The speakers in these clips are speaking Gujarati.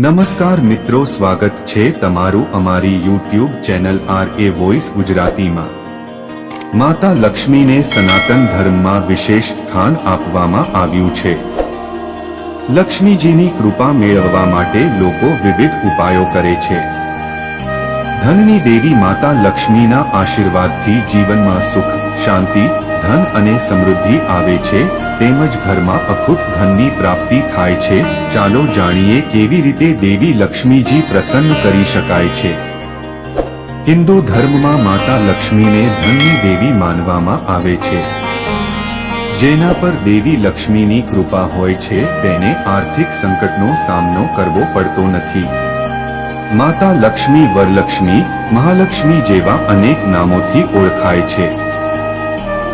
નમસ્કાર મિત્રો, સ્વાગત છે તમારું અમારી YouTube channel R A voice ગુજરાતીમાં. માતા લક્ષ્મીને સનાતન ધર્મમાં વિશેષ સ્થાન આપવામાં આવ્યું છે. લક્ષ્મીજીની કૃપા મેળવવા માટે લોકો વિવિધ ઉપાયો કરે છે. ધનની દેવી માતા લક્ષ્મીના આશીર્વાદથી જીવનમાં સુખ, શાંતિ, ધન અને સમૃદ્ધિ આવે છે. તેમજ ઘરમાં અખૂટ ધનની પ્રાપ્તિ થાય છે. ચાલો જાણીએ કેવી રીતે દેવી લક્ષ્મીજી પ્રસન્ન કરી શકાય છે. હિન્દુ ધર્મમાં માતા લક્ષ્મીને ધનની દેવી માનવામાં આવે છે. જેના પર દેવી લક્ષ્મીની કૃપા હોય છે, તેને આર્થિક સંકટનો સામનો કરવો પડતો નથી. માતા લક્ષ્મી વરલક્ષ્મી, મહાલક્ષ્મી જેવા અનેક નામોથી ઓળખાય છે.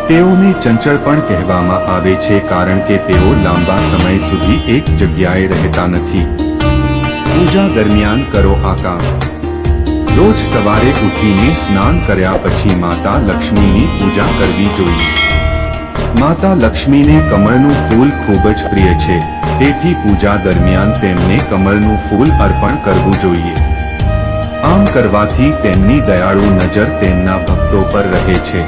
તેઓને ચંચળ પણ કહેવામાં આવે છે કારણ કે તેઓ લાંબા સમય સુધી એક જગ્યાએ રહેતા નથી. પૂજા દરમિયાન કરો આ કામ રોજ સવારે ઉઠીને સ્નાન કર્યા પછી માતા લક્ષ્મીની પૂજા કરવી જોઈએ. માતા લક્ષ્મીને કમળનું ફૂલ ખૂબ જ પ્રિય છે, તેથી પૂજા દરમિયાન તેમને કમળનું ફૂલ અર્પણ કરવું જોઈએ. આમ કરવાથી તેમની દયાળુ નજર તેમના ભક્તો પર રહે છે.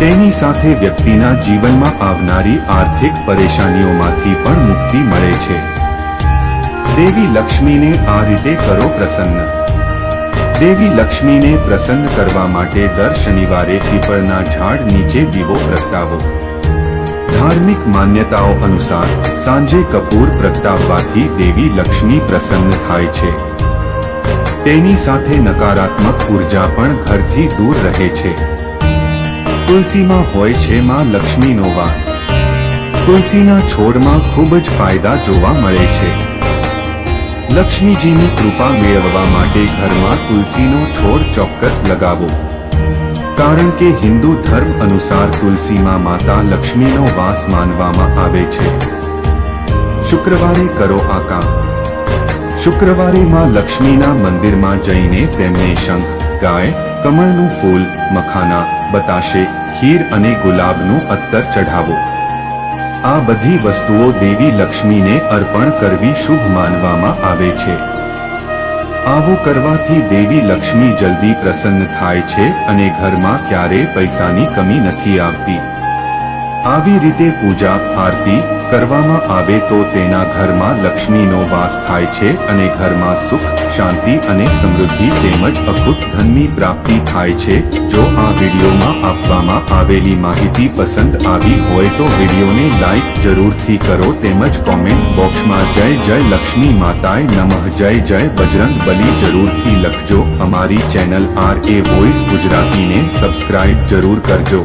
તેની સાથે વ્યક્તિના જીવનમાં આવનારી આર્થિક પરેશાનીઓમાંથી પણ મુક્તિ મળે છે. દેવી લક્ષ્મીને આ રીતે કરો પ્રસન્ન. દેવી લક્ષ્મીને પ્રસન્ન કરવા માટે દર શનિવારે પીપળના ઝાડ નીચે દીવો પ્રગટાવો. ધાર્મિક માન્યતાઓ અનુસાર સાંજે કપૂર પ્રગટાવવાથી દેવી લક્ષ્મી પ્રસન્ન થાય છે. તેની સાથે નકારાત્મક ઊર્જા પણ ઘરથી દૂર રહે છે. તુલસીમાં હોય છે માં લક્ષ્મીનો વાસ. તુલસીના છોડમાં ખૂબ જ ફાયદા જોવા મળે છે. લક્ષ્મીજીની કૃપા મેળવવા માટે ઘરમાં તુલસીનો છોડ ચોક્કસ લગાવો. કારણ કે હિન્દુ ધર્મ અનુસાર તુલસીમાં માતા લક્ષ્મીનો વાસ માનવામાં આવે છે. શુક્રવારે કરો આ કામ. શુક્રવારે માં લક્ષ્મીના મંદિરમાં જઈને તેમને શંખ, ગાય, કમળનું ફૂલ, મખાના બતાશે, ખીર અને ગુલાબનું અત્તર ચઢાવો. આ બધી વસ્તુઓ દેવી લક્ષ્મીને અર્પણ કરવી શુભ માનવામાં આવે છે. આવું કરવાથી દેવી લક્ષ્મી જલ્દી પ્રસન્ન થાય છે અને ઘરમાં ક્યારે પૈસાની કમી નથી આવતી. આવી રીતે પૂજા, આરતી કરવામાં આવે તો તેના ઘરમાં લક્ષ્મીનો વાસ થાય છે અને ઘરમાં સુખ, શાંતિ અને સમૃદ્ધિ તેમજ અખૂટ ધનની પ્રાપ્તિ થાય છે. જો આ વિડીયોમાં આપવામાં આવેલી માહિતી પસંદ આવી હોય તો વિડીયોને લાઈક જરૂરથી કરો તેમજ કોમેન્ટ બોક્સમાં જય જય લક્ષ્મી માતાએ નમઃ, જય જય બજરંગ બલી જરૂરથી લખજો. અમારી ચેનલ આર એ વોઇસ ગુજરાતીને સબસ્ક્રાઇબ જરૂર કરજો.